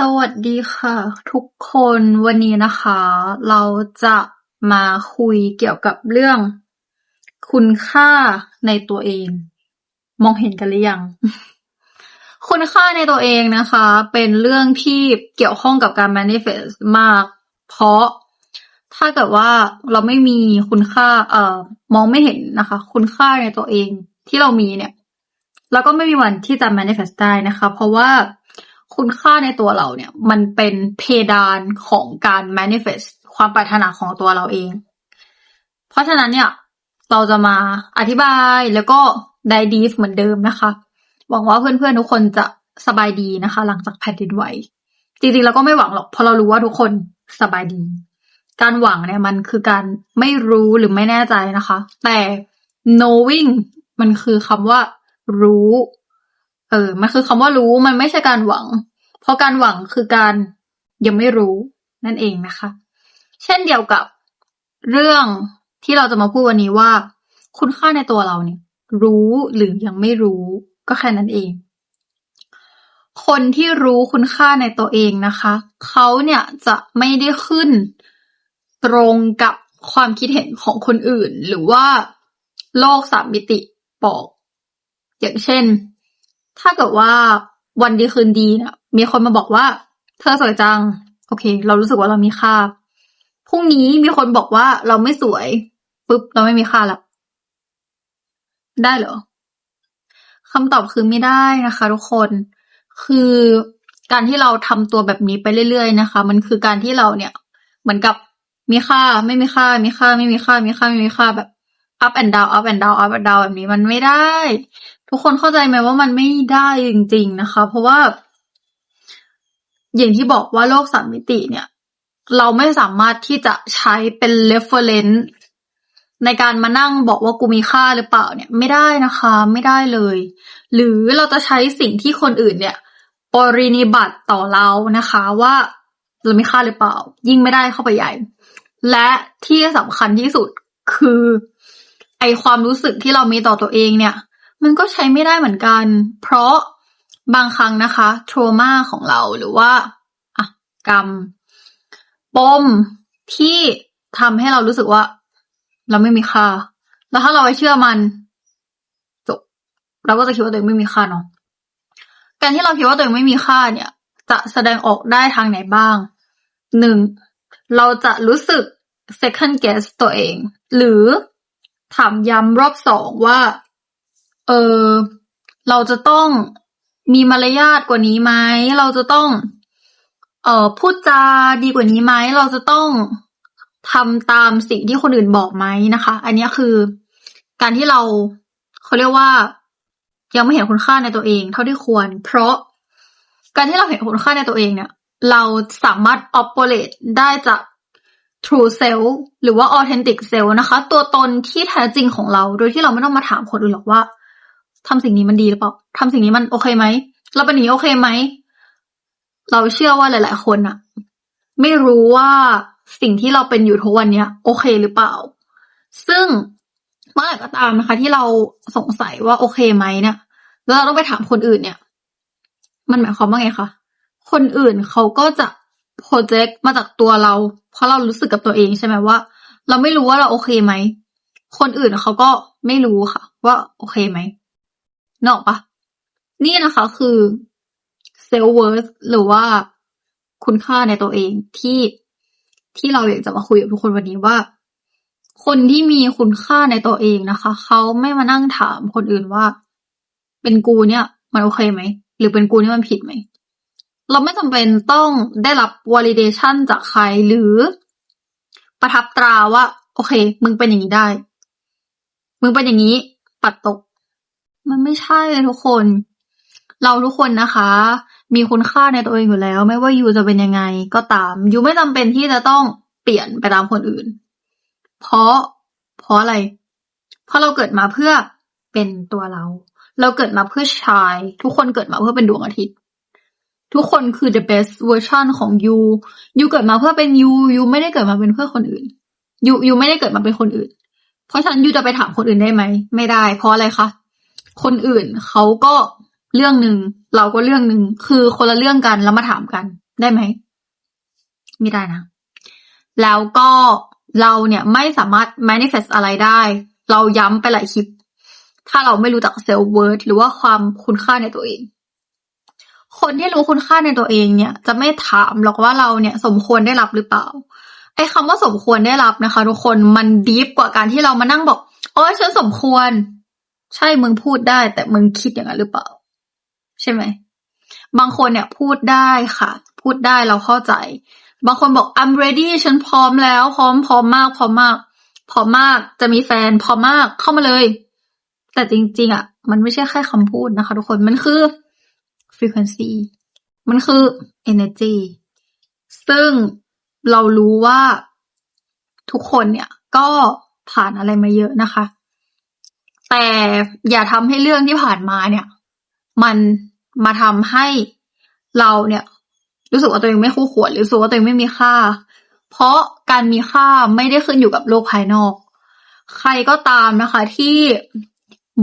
สวัสดีค่ะทุกคน วันนี้นะคะ เราจะมาคุยเกี่ยวกับเรื่อง คุณค่าในตัวเอง มองเห็นกันหรือยัง คุณค่าในตัวเองนะคะ เป็นเรื่องที่เกี่ยวข้องกับการ manifest มาก เพราะถ้าเกิดว่าเราไม่มีคุณค่า เอ่อ มองไม่เห็นนะคะ คุณค่าในตัวเองที่เรามีเนี่ย เราก็ไม่มีวันที่จะ manifest ได้นะคะ เพราะว่า คุณค่าในตัวเราเนี่ย มันเป็นเพดานของการ manifest ความปรารถนาของตัวเราเอง เพราะฉะนั้นเนี่ย เราจะมาอธิบายแล้วก็ได้ดีฟเหมือนเดิมนะคะ หวังว่าเพื่อนๆทุกคนจะสบายดีนะคะ หลังจากแผ่นดินไหว จริงๆเราก็ไม่หวังหรอกเพราะเรารู้ว่าทุกคนสบายดี การหวังเนี่ยมันคือการไม่รู้หรือไม่แน่ใจนะคะ แต่ knowing มันคือคำว่ารู้ เออ มันคือคำว่ารู้มันไม่ใช่การหวัง เพราะการหวังคือการยังไม่รู้นั่นเองนะคะ เช่นเดียวกับเรื่องที่เราจะมาพูดวันนี้ว่า คุณค่าในตัวเราเนี่ย รู้หรือยังไม่รู้ ก็แค่นั้นเอง คนที่รู้คุณค่าในตัวเองนะคะเขาเนี่ยจะไม่ได้ขึ้นตรงกับความคิดเห็นของคนอื่น หรือว่าโลกสามมิติบอก อย่างเช่น ถ้าเกิดว่าวันดีคืนดีเนี่ยมีคนมาบอกว่า เธอสวยจัง โอเค เรารู้สึกว่าเรามีค่าพรุ่งนี้มีคนบอกว่าเราไม่สวยปุ๊บเราไม่มีค่าแล้วได้เหรอคำตอบคือไม่ได้นะคะ ทุกคน คือการที่เราทำตัวแบบนี้ไปเรื่อยๆนะคะ มันคือการที่เราเนี่ย เหมือนกับมีค่า ไม่มีค่า มีค่า ไม่มีค่า มีค่า ไม่มีค่าแบบ up and down up and down up and down แบบนี้มันไม่ได้ ทุกคนเข้าใจไหมว่ามันไม่ได้จริง ๆนะคะ เพราะว่า อย่างที่บอกว่าโลกสามมิติเนี่ย เราไม่สามารถที่จะใช้เป็น reference ในการมานั่งบอกว่ากูมีค่าหรือเปล่าเนี่ย ไม่ได้นะคะ ไม่ได้เลย หรือเราจะใช้สิ่งที่คนอื่นเนี่ยปรินิบัติต่อเรานะคะว่าเรามีค่าหรือเปล่า ยิ่งไม่ได้เข้าไปใหญ่ และที่สำคัญที่สุดคือ ไอความรู้สึกที่เรามีต่อตัวเองเนี่ย มันก็ใช้ไม่ได้เหมือนกัน เพราะบางครั้งนะคะทรมาของเราหรือว่าอะกรรม ปมที่ทำให้เรารู้สึกว่า เราไม่มีค่า แล้วถ้าเราไปเชื่อมันจบเราก็จะคิดว่าตัวเองไม่มีค่าเนาะการที่เราคิดว่าตัวเองไม่มีค่าเนี่ย จะแสดงออกได้ทางไหนบ้างหนึ่งเราจะรู้สึก second guess ตัวเอง หรือถามย้ำรอบสองว่า เออเราจะต้องมีมารยาทกว่านี้ไหม เราจะต้อง เอ่อ พูดจาดีกว่านี้ไหม เราจะต้องทำตามสิ่งที่คนอื่นบอกไหมนะคะ อันนี้คือการที่เรา เขาเรียกว่า ยังไม่เห็นคุณค่าในตัวเองเท่าที่ควร เพราะการที่เราเห็นคุณค่าในตัวเองเนี่ย เราสามารถ operate ได้จาก true self หรือว่า authentic self นะคะ ตัวตนที่แท้จริงของเรา โดยที่เราไม่ต้องมาถามคนอื่นหรอกว่า ทำสิ่งนี้มันดีหรือเปล่าทำสิ่งนี้มันโอเคไหมเราเป็นนี้โอเคไหมเราเชื่อว่าหลาย ๆ คนอะไม่รู้ว่าสิ่งที่เราเป็นอยู่ทุกวันเนี้ย โอเคหรือเปล่า ซึ่งเมื่อไหร่ก็ตามนะคะ ที่เราสงสัยว่าโอเคไหมเนี่ยแล้วเราต้องไปถามคนอื่นเนี่ย มันหมายความว่าไงคะคนอื่นเขาก็จะโปรเจกต์มาจากตัวเรา เพราะเรารู้สึกกับตัวเองใช่ไหมว่า เราไม่รู้ว่าเราโอเคไหมคนอื่นเขาก็ไม่รู้ค่ะ ว่าโอเคไหม นอกปะนี่นะคะคือ self worth หรือว่าคุณค่าในตัวเองที่ที่เราอยากจะมาคุยกับทุกคนวันนี้ว่า คนที่มีคุณค่าในตัวเองนะคะ เขาไม่มานั่งถามคนอื่นว่า เป็นกูเนี่ย มันโอเคไหม หรือเป็นกูนี่มันผิดไหม เราไม่จำเป็นต้องได้รับ validation จากใครหรือประทับตราว่า โอเค มึงเป็นอย่างนี้ได้ มึงเป็นอย่างนี้ ปัดตก มันไม่ใช่เลยทุกคน เราทุกคนนะคะ มีคุณค่าในตัวเองอยู่แล้ว ไม่ว่ายูจะเป็นยังไงก็ตามยูไม่จำเป็นที่จะต้องเปลี่ยนไปตามคนอื่น เพราะ เพราะอะไร เพราะเราเกิดมาเพื่อเป็นตัวเรา เราเกิดมาเพื่อชาย ทุกคนเกิดมาเพื่อเป็นดวงอาทิตย์ ทุกคนคือ the best version ของยูยูเกิดมาเพื่อเป็นยูยูไม่ได้เกิดมาเป็นเพื่อคนอื่นยูยูไม่ได้เกิดมาเป็นคนอื่น เพราะฉะนั้นยูจะไปถามคนอื่นได้ไหม ไม่ได้ เพราะอะไรคะ คนอื่นเขาก็เรื่องหนึ่งเราก็เรื่องหนึ่งคือคนละเรื่องกันแล้วมาถามกันได้ไหมไม่ได้นะ แล้วก็เราเนี่ยไม่สามารถ manifest อะไรได้ เราย้ำไปหลายคลิป ถ้าเราไม่รู้จัก self worth หรือว่าความคุณค่าในตัวเอง คนที่รู้คุณค่าในตัวเองเนี่ย จะไม่ถามหรอกว่าเราเนี่ย สมควรได้รับหรือเปล่า ไอ้คำว่าสมควรได้รับนะคะ ทุกคนมันดีฟกว่าการที่เรามานั่งบอกโอ้ยฉันสมควร ใช่ มึงพูดได้ แต่มึงคิดอย่างนั้นหรือเปล่า ใช่ไหม บางคนเนี่ยพูดได้ค่ะ พูดได้เราเข้าใจ บางคนบอก I'm ready ฉันพร้อมแล้ว พร้อม พร้อมมาก พร้อมมาก พร้อมมาก จะมีแฟน พร้อมมาก เข้ามาเลย แต่จริง ๆ อะ มันไม่ใช่แค่คำพูดนะคะ ทุกคน มันคือ frequency มันคือ energy ซึ่งเรารู้ว่าทุกคนเนี่ยก็ผ่านอะไรมาเยอะนะคะ แต่อย่าทำให้เรื่องที่ผ่านมาเนี่ย มันมาทำให้เราเนี่ย รู้สึกว่าตัวเองไม่คู่ควรหรือรู้สึกว่าตัวเองไม่มีค่า เพราะการมีค่าไม่ได้ขึ้นอยู่กับโลกภายนอก ใครก็ตามนะคะ ที่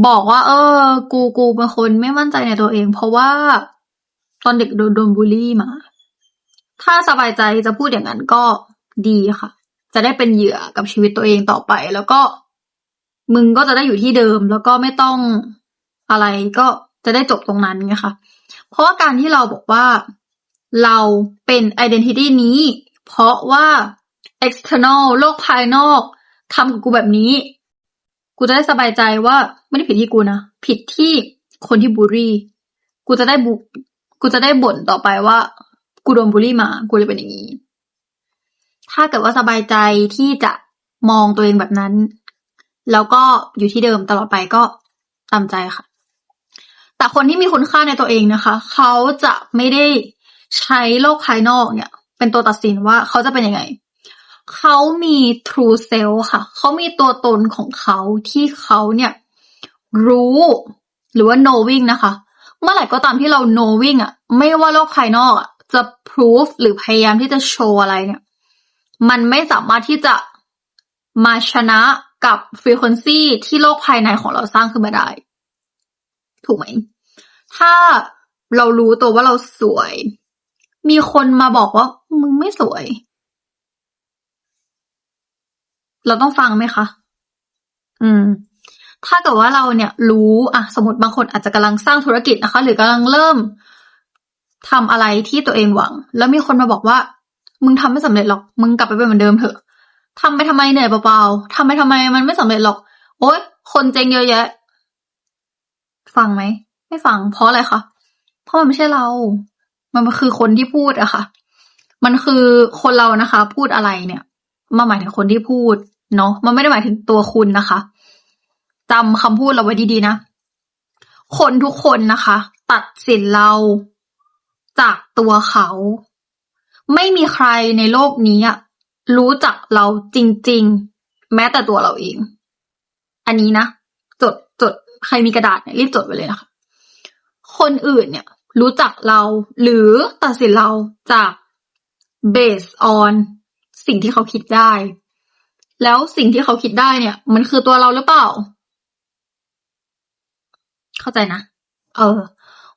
บอกว่า เออ กูกูเป็นคนไม่มั่นใจในตัวเอง เพราะว่าตอนเด็กโดนโดนบูลลี่มา ถ้าสบายใจจะพูดอย่างนั้นก็ดีค่ะ จะได้เป็นเหยื่อกับชีวิตตัวเองต่อไป แล้วก็ มึงก็จะได้อยู่ที่เดิม แล้วก็ไม่ต้องอะไรก็จะได้จบตรงนั้นไงคะเพราะว่าการที่เราบอกว่าเราเป็น identity นี้ เพราะว่า external โลกภายนอกทำกับกูแบบนี้ กูจะได้สบายใจว่าไม่ได้ผิดที่กูนะ ผิดที่คนที่บูลลี่ กูจะได้บุกูจะได้บ่นต่อไปว่า กูโดนบูลลี่มา กูเลยเป็นอย่างนี้ ถ้าเกิดว่าสบายใจที่จะมองตัวเองแบบนั้น แล้วก็อยู่ที่เดิมตลอดไปก็ตามใจค่ะ แต่คนที่มีคุณค่าในตัวเองนะคะ เขาจะไม่ได้ใช้โลกภายนอกเนี่ย เป็นตัวตัดสินว่าเขาจะเป็นยังไง เขามี true self ค่ะ เขามีตัวตนของเขาที่เขาเนี่ยรู้หรือว่า knowing นะคะ เมื่อไหร่ก็ตามที่เรา knowing อะไม่ว่าโลกภายนอกอะจะ proof หรือพยายามที่จะโชว์อะไรเนี่ย มันไม่สามารถที่จะมาชนะ กับ frequency ที่โลกภายในของเราสร้างขึ้นมาได้ ถูกไหม ถ้าเรารู้ตัวว่าเราสวย มีคนมาบอกว่า มึงไม่สวย เราต้องฟังไหมคะ อืม ถ้าเกิดว่าเราเนี่ย รู้อะสมมติบางคนอาจจะกำลังสร้างธุรกิจนะคะ หรือกำลังเริ่มทำอะไรที่ตัวเองหวัง แล้วมีคนมาบอกว่า มึงทำไม่สำเร็จหรอก มึงกลับไปเป็นเหมือนเดิมเถอะ ทำไปทำไมเหนื่อยเปล่าๆ ทำไปทำไมมันไม่สำเร็จหรอก โอ๊ย คนเจ๊งเยอะแยะ ฟังไหม ไม่ฟัง เพราะอะไรคะ เพราะมันไม่ใช่เรา มันคือคนที่พูดอะค่ะ มันคือคนเรานะคะ พูดอะไรเนี่ยมาหมายถึงคนที่พูดเนาะ มันไม่ได้หมายถึงตัวคุณนะคะจำคำพูดเราไว้ดีๆนะ คนทุกคนนะคะ ตัดสินเราจากตัวเขา ไม่มีใครในโลกนี้อะ รู้จักเราจริง ๆ แม้แต่ตัวเราเอง อันนี้นะ จดจดใครมีกระดาษเนี่ยรีบจดไว้เลยนะคะ คนอื่นเนี่ย รู้จักเราหรือตัดสินเราจาก based on สิ่งที่เขาคิดได้ แล้วสิ่งที่เขาคิดได้เนี่ย มันคือตัวเราหรือเปล่า เข้าใจนะ เออ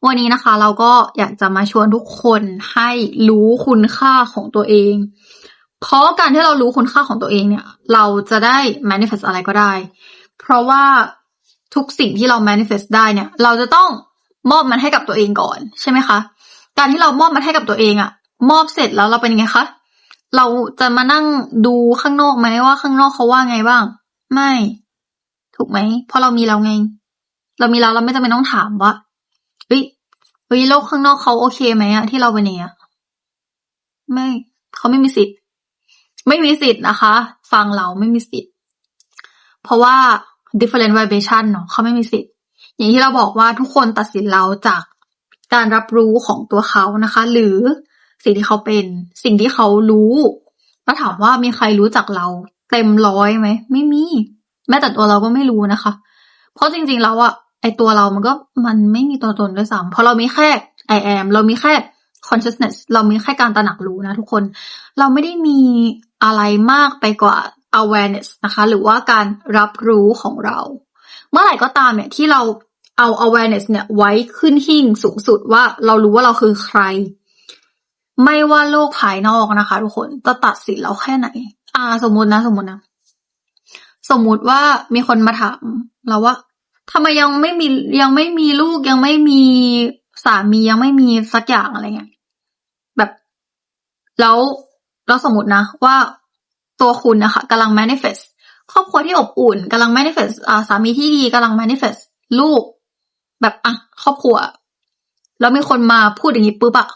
วันนี้นะคะ เราก็อยากจะมาชวนทุกคนให้รู้คุณค่าของตัวเอง เพราะการที่เรารู้คุณค่าของตัวเองเนี่ย เราจะได้ manifest อะไรก็ได้ เพราะว่าทุกสิ่งที่เรา manifest ได้เนี่ย เราจะต้องมอบมันให้กับตัวเองก่อนใช่ไหมคะ การที่เรามอบมันให้กับตัวเองอะมอบเสร็จแล้วเราเป็นยังไงคะ เราจะมานั่งดูข้างนอกไหมว่าข้างนอกเขาว่าไงบ้าง ไม่ ถูกไหมเพราะเรามีเราไง เรามีเราเราไม่จำเป็นต้องถามว่าเฮ้ยเฮ้ยโลกข้างนอกเขาโอเคไหมอะที่เราเป็นอย่างเงี้ยไม่เขาไม่มีสิทธิ์ ไม่มีสิทธิ์นะคะ ฟังเราไม่มีสิทธิ์ เพราะว่า different vibration เนาะเขาไม่มีสิทธิ์ อย่างที่เราบอกว่าทุกคนตัดสินเราจากการรับรู้ของตัวเขานะคะ หรือสิ่งที่เขาเป็น สิ่งที่เขารู้แล้วถามว่ามีใครรู้จักเรา เต็มร้อยไหมไม่มี แม้แต่ตัวเราก็ไม่รู้นะคะ เพราะจริงๆแล้วอะไอตัวเรามันก็มันไม่มีตัวตนด้วยซ้ำเพราะเรามีแค่ I am เรามีแค่ consciousness เรามีแค่การตระหนักรู้นะทุกคน เราไม่ได้มี อะไรมากไปกว่า awareness นะคะ หรือว่าการรับรู้ของเรา เมื่อไหร่ก็ตามเนี่ยที่เราเอา awareness เนี่ยไว้ขึ้นหิ่งสูงสุดว่าเรารู้ว่าเราคือใคร ไม่ว่าโลกภายนอกนะคะ ทุกคนจะตัดสินเราแค่ไหน อ่า สมมตินะ สมมตินะ สมมุติว่ามีคนมาถามเราว่าทำไมยังไม่มียังไม่มีลูกยังไม่มีสามียังไม่มีสักอย่างอะไรเงี้ยแบบแล้ว แล้วสมมตินะว่าตัวคุณนะคะกำลัง manifest ครอบครัวที่อบอุ่นกำลัง manifest อ่าสามีที่ดีกำลัง manifest ลูก แบบอะครอบครัว แล้วมีคนมาพูดอย่างนี้ปุ๊บอะ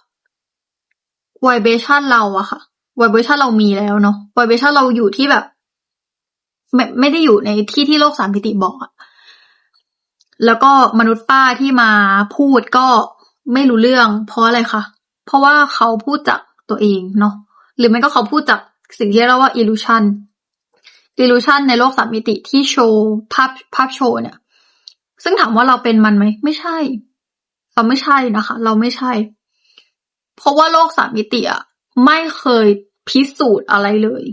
vibration เราอะค่ะ vibration เรามีแล้วเนาะ vibration เราอยู่ที่แบบ ไม่ไม่ได้อยู่ในที่ที่โลกสามมิติบอกอะแล้วก็มนุษย์ป้าที่มาพูดก็ไม่รู้เรื่อง เพราะอะไรคะเพราะว่าเขาพูดจากตัวเองเนาะ หรือไม่ก็เขาพูดจากสิ่งที่เรียกว่า illusion illusion ในโลกสามมิติที่โชว์ภาพภาพโชว์เนี่ย ซึ่งถามว่าเราเป็นมันไหม ไม่ใช่ เราไม่ใช่นะคะ เราไม่ใช่ เพราะว่าโลกสามมิติอะไม่เคยพิสูจน์อะไรเลย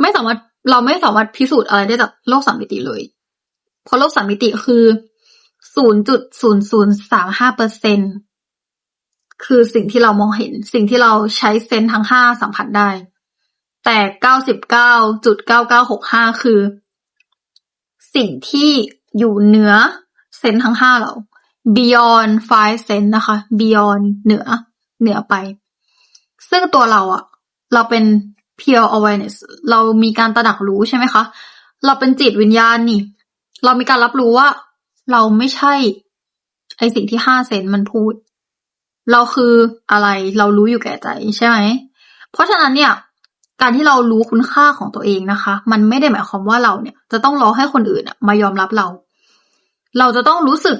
ไม่สามารถเราไม่สามารถพิสูจน์อะไรได้จากโลกสามมิติเลย เพราะโลกสามมิติคือศูนย์จุดศูนย์ศูนย์สามห้าเปอร์เซ็น คือสิ่งที่เรามองเห็น สิ่งที่เราใช้เซนทั้งห้าสัมผัสได้ แต่เก้าสิบเก้าจุดเก้าเก้าหกห้าคือ สิ่งที่อยู่เหนือเซนทั้งห้าเรา beyond five sense นะคะ beyond เหนือ เหนือไป ซึ่งตัวเราอะเราเป็น pure awareness เรามีการตระหนักรู้ใช่ไหมคะ เราเป็นจิตวิญญาณนี่ เรามีการรับรู้ว่า เราไม่ใช่ ไอสิ่งที่ห้าเซนมันพูด เราคืออะไรเรารู้อยู่แก่ใจใช่ไหม เพราะฉะนั้นเนี่ย การที่เรารู้คุณค่าของตัวเองนะคะ มันไม่ได้หมายความว่าเราเนี่ย จะต้องรอให้คนอื่นอะมายอมรับเรา เราจะต้องรู้สึก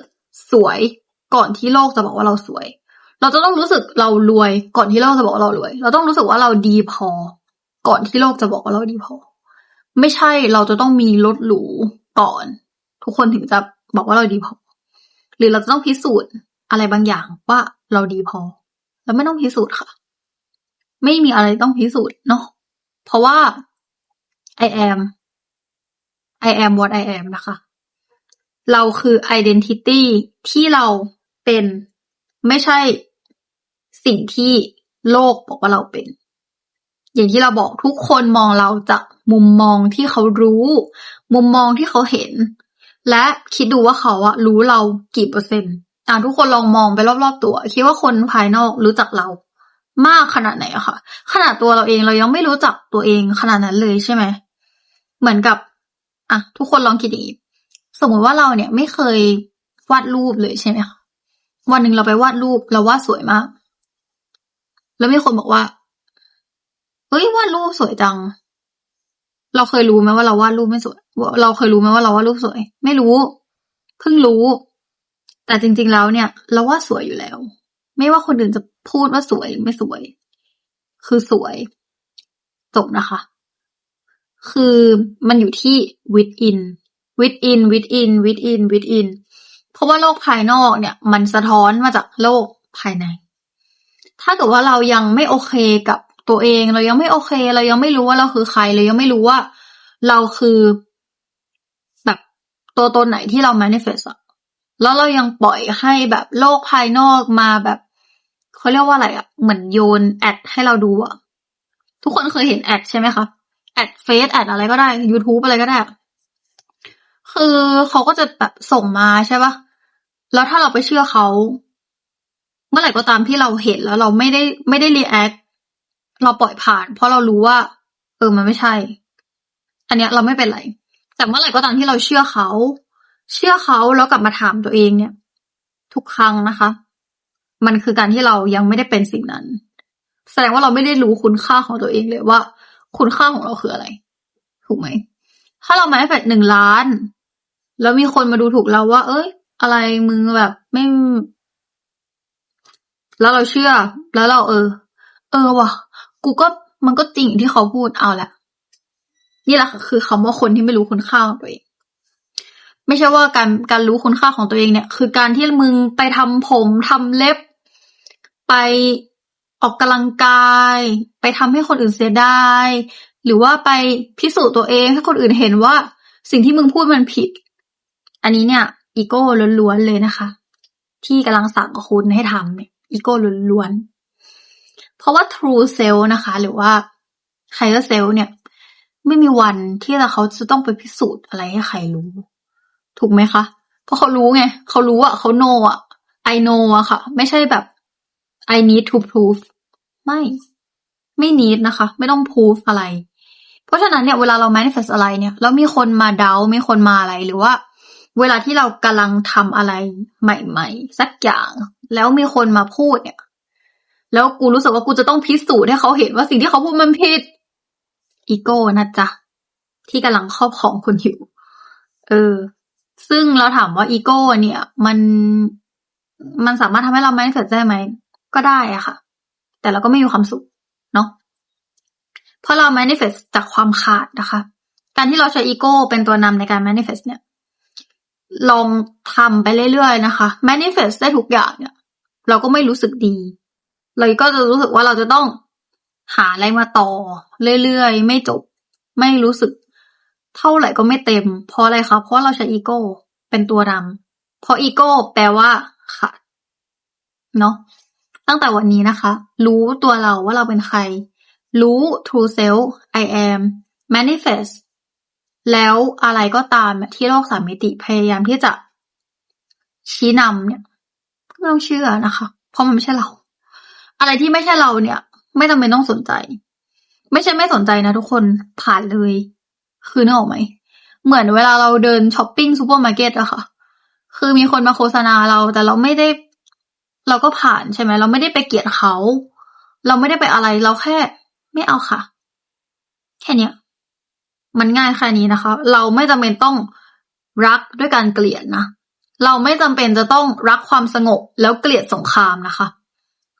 สวยก่อนที่โลกจะบอกว่าเราสวย เราจะต้องรู้สึกเรารวยก่อนที่โลกจะบอกว่าเรารวย เราต้องรู้สึกว่าเราดีพอ ก่อนที่โลกจะบอกว่าเราดีพอ ไม่ใช่เราจะต้องมีรถหรูก่อน ทุกคนถึงจะบอกว่าเราดีพอ หรือเราจะต้องพิสูจน์ อะไรบางอย่างว่าเราดีพอ เราไม่ต้องพิสูจน์ค่ะ ไม่มีอะไรต้องพิสูจน์เนาะเพราะว่า I am I am what I am นะคะ เราคือ identity ที่เราเป็นไม่ใช่สิ่งที่โลกบอกว่าเราเป็น อย่างที่เราบอกทุกคนมองเราจากมุมมองที่เขารู้ มุมมองที่เขาเห็น และคิดดูว่าเขาอะรู้เรากี่เปอร์เซ็นต์ อ่าทุกคนลองมองไปรอบๆตัว คิดว่าคนภายนอกรู้จักเรามากขนาดไหนอะค่ะ ขนาดตัวเราเองเรายังไม่รู้จักตัวเองขนาดนั้นเลยใช่ไหม เหมือนกับ อะ ทุกคนลองคิดอีกสมมติว่าเราเนี่ยไม่เคยวาดรูปเลยใช่ไหมคะวันหนึ่งเราไปวาดรูปเราวาดสวยมาก แล้วมีคนบอกว่าเฮ้ยวาดรูปสวยจัง เราเคยรู้ไหมว่าเราวาดรูปไม่สวย เราเคยรู้ไหมว่าเราวาดรูปสวย ไม่รู้ เพิ่งรู้ แต่จริง ๆ แล้วเนี่ย เราว่าสวยอยู่แล้ว ไม่ว่าคนอื่นจะพูดว่าสวยหรือไม่สวย คือสวยจบนะคะ คือมันอยู่ที่ within within within within within เพราะว่าโลกภายนอกเนี่ย มันสะท้อนมาจากโลกภายใน ถ้าเกิดว่าเรายังไม่โอเคกับตัวเอง เรายังไม่โอเค เรายังไม่รู้ว่าเราคือใคร เรายังไม่รู้ว่า เราคือ แบบตัวตนไหนที่เรา manifest อะ แล้วเรายังปล่อยให้แบบโลกภายนอกมาแบบเขาเรียกว่าอะไรอะเหมือนโยนแอดให้เราดูอะทุกคนเคยเห็นแอดใช่ไหมคะ แอดเฟซแอดอะไรก็ได้ YouTube อะไรก็ได้ คือเขาก็จะแบบส่งมาใช่ปะแล้วถ้าเราไปเชื่อเขา เมื่อไหร่ก็ตามที่เราเห็นแล้วเราไม่ได้ไม่ได้รีแอคเราปล่อยผ่าน เพราะเรารู้ว่า เออมันไม่ใช่ อันเนี้ยเราไม่เป็นไร แต่เมื่อไหร่ก็ตามที่เราเชื่อเขา เชื่อเขาแล้วกลับมาถามตัวเองเนี่ย ทุกครั้งนะคะ มันคือการที่เรายังไม่ได้เป็นสิ่งนั้น แสดงว่าเราไม่ได้รู้คุณค่าของตัวเองเลยว่า คุณค่าของเราคืออะไร ถูกไหม ถ้าเรามาให้แฟดหนึ่งล้าน แล้วมีคนมาดูถูกเราว่า เอ้ย อะไรมึงแบบไม่ แล้วเราเชื่อ แล้วเราเออ เออว่ะ กูก็มันก็จริงที่เขาพูดเอาแหละนี่แหละคือคำว่าคนที่ไม่รู้คุณค่าของตัวเอง ไม่ใช่ว่าการการรู้คุณค่าของตัวเองเนี่ย คือการที่มึงไปทำผมทำเล็บ ไปออกกำลังกาย ไปทำให้คนอื่นเสียดายหรือว่าไปพิสูจน์ตัวเองให้คนอื่นเห็นว่า สิ่งที่มึงพูดมันผิด อันนี้เนี่ย อีโก้ล้วนๆเลยนะคะ ที่กำลังสั่งคุณให้ทำเนี่ยอีโก้ล้วนๆเพราะว่า true self นะคะ หรือว่า higher self เนี่ย ไม่มีวันที่เขาจะต้องไปพิสูจน์อะไรให้ใครรู้ ถูกไหมคะ เพราะเขารู้ไง เขารู้อะเขา know อะ I know อะค่ะ ไม่ใช่แบบ I need to prove ไม่ ไม่ need นะคะ ไม่ต้อง prove อะไร เพราะฉะนั้นเนี่ยเวลาเรา manifest อะไรเนี่ยแล้วมีคนมาเดามีคนมาอะไรหรือว่า เวลาที่เรากำลังทำอะไรใหม่ ๆ สักอย่าง แล้วมีคนมาพูดเนี่ย แล้วกูรู้สึกว่ากูจะต้องพิสูจน์ให้เขาเห็นว่าสิ่งที่เขาพูดมันผิดอีโก้นะจ๊ะที่กำลังครอบครองคุณอยู่ เออ ซึ่งเราถามว่าอีโก้เนี่ย มัน มันสามารถทำให้เรา manifest ได้ไหม ก็ได้อะค่ะ แต่เราก็ไม่มีความสุขเนาะเพราะเรา manifest จากความขาดนะคะ การที่เราใช้อีโก้เป็นตัวนำในการ manifest เนี่ย ลองทำไปเรื่อยๆนะคะ manifest ได้ทุกอย่างเนี่ย เราก็ไม่รู้สึกดีเลยก็จะรู้สึกว่าเราจะต้องหาอะไรมาต่อ เรื่อยๆ ไม่จบ ไม่รู้สึก เท่าไหร่ก็ไม่เต็ม เพราะอะไรคะ เพราะเราใช้อีโก้เป็นตัวนำ เพราะอีโก้แปลว่าขาดเนาะ ตั้งแต่วันนี้นะคะ รู้ตัวเราว่าเราเป็นใคร รู้ true self I am manifest แล้วอะไรก็ตามที่โลกสามมิติพยายามที่จะชี้นำเนี่ยไม่ต้องเชื่อนะคะ เพราะมันไม่ใช่เรา อะไรที่ไม่ใช่เราเนี่ย ไม่จำเป็นต้องสนใจ ไม่ใช่ไม่สนใจนะทุกคนผ่านเลย คือนึกออกไหม เหมือนเวลาเราเดินช้อปปิ้งซูเปอร์มาร์เก็ตอะค่ะ คือมีคนมาโฆษณาเรา แต่เราไม่ได้ เราก็ผ่านใช่ไหม เราไม่ได้ไปเกลียดเขา เราไม่ได้ไปอะไร เราแค่ไม่เอาค่ะ แค่เนี้ย มันง่ายแค่นี้นะคะ เราไม่จำเป็นต้องรักด้วยการเกลียดนะ เราไม่จำเป็นจะต้องรักความสงบแล้วเกลียดสงครามนะคะ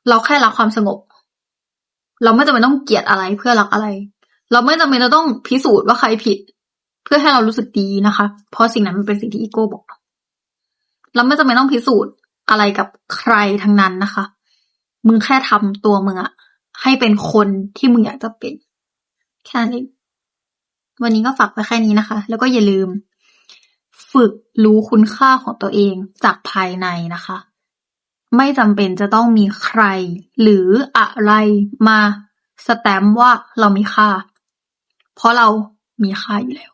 เราแค่รักความสงบ เราไม่จำเป็นต้องเกลียดอะไรเพื่อรักอะไร เราไม่จำเป็นจะต้องพิสูจน์ว่าใครผิด เพื่อให้เรารู้สึกดีนะคะ เพราะสิ่งนั้นมันเป็นสิ่งที่อีโก้บอก เราไม่จำเป็นต้องพิสูจน์อะไรกับใครทั้งนั้นนะคะ มึงแค่ทำตัวมึงอะให้เป็นคนที่มึงอยากจะเป็น แค่นั้วันนี้ก็ฝากไว้แค่นี้นะคะ แล้วก็อย่าลืม ฝึกรู้คุณค่าของตัวเองจากภายในนะคะ ไม่จำเป็นจะต้องมีใคร หรืออะไรมาสแตมป์ว่าเรามีค่า เพราะเรามีค่าอยู่แล้ว